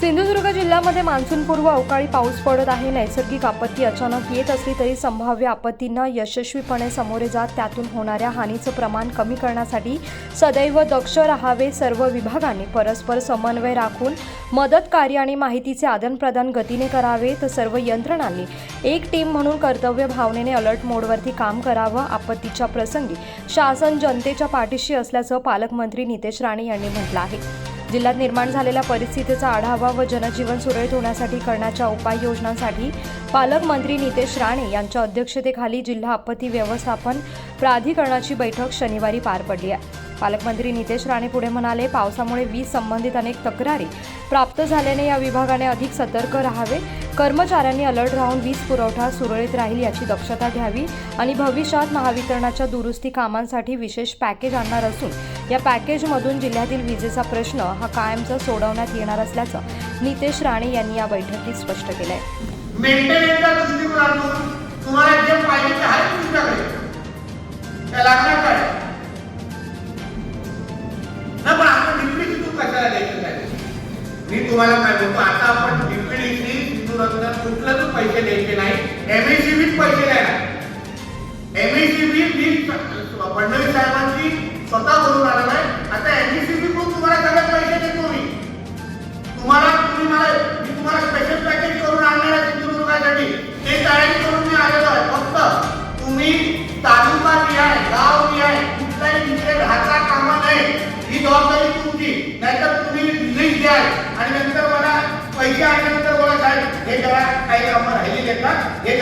सिंधुदुर्ग जिल्ह्यामध्ये मान्सूनपूर्व अवकाळी पाऊस पडत आहे. नैसर्गिक आपत्ती अचानक येत असली तरी संभाव्य आपत्तींना यशस्वीपणे सामोरे जात त्यातून होणाऱ्या हानीचं प्रमाण कमी करण्यासाठी सदैव दक्ष राहावे सर्व विभागांनी. परस्पर समन्वय राखून मदत कार्य आणि माहितीचे आदानप्रदान गतीने करावे तर सर्व यंत्रणांनी. एक टीम म्हणून कर्तव्य भावनेने अलर्ट मोडवरती काम करावं आपत्तीच्या प्रसंगी. शासन जनतेच्या पाठीशी असल्याचं पालकमंत्री नितेश राणे यांनी म्हटलं आहे. जिल्ह्यात निर्माण झालेल्या परिस्थितीचा आढावा व जनजीवन सुरळीत होण्यासाठी करण्याच्या उपाययोजनांसाठी पालकमंत्री नितेश राणे यांच्या अध्यक्षतेखाली जिल्हा आपत्ती व्यवस्थापन प्राधिकरणाची बैठक शनिवारी पार पडली आहे. पालकमंत्री नितेश राणे पुढे म्हणाले पावसामुळे वीज संबंधित अनेक तक्रारी प्राप्त झाल्याने या विभागाने अधिक सतर्क राहावे कर्मचाऱ्यांनी अलर्ट राहून वीज पुरवठा सुरळीत राहील याची दक्षता घ्यावी आणि भविष्यात महावितरणाच्या दुरुस्ती कामांसाठी विशेष पॅकेज आणणार असून या पॅकेजमधून जिल्ह्यातील विजेचा प्रश्न हा कायमचा सोडवण्यात येणार असल्याचं नितेश राणे यांनी या बैठकीत स्पष्ट केलं आहे मी तुम्हाला काय बोलतो आता आपण डिप्लीची सिंधुरत्न कुठलंच पैसे द्यायचे नाही. एमएसीबीच पैसे द्यायला. एमएसीबी मी फडणवीस साहेबांची स्वतः करून आलेला आहे आता एनसीबी पण तुम्हाला सगळ्यात पैसे देतो मी. तुम्हाला तुम्ही मला मी तुम्हाला स्पेशल पॅकेज करून आणणार आहे तुमच्या ते तयारी करून मी आलेलो आहे. फक्त तुम्ही तालुका लिहाय गाव लिहाय कुठलाही तुमचे राहता कामा नये. ही जबाबदारी तुमची. नाहीतर तुम्ही लिस्ट द्याल. आणि नंतर मला पैसे आल्यानंतर बोला साहेब हे जरा काही कामं राहिली देतात हे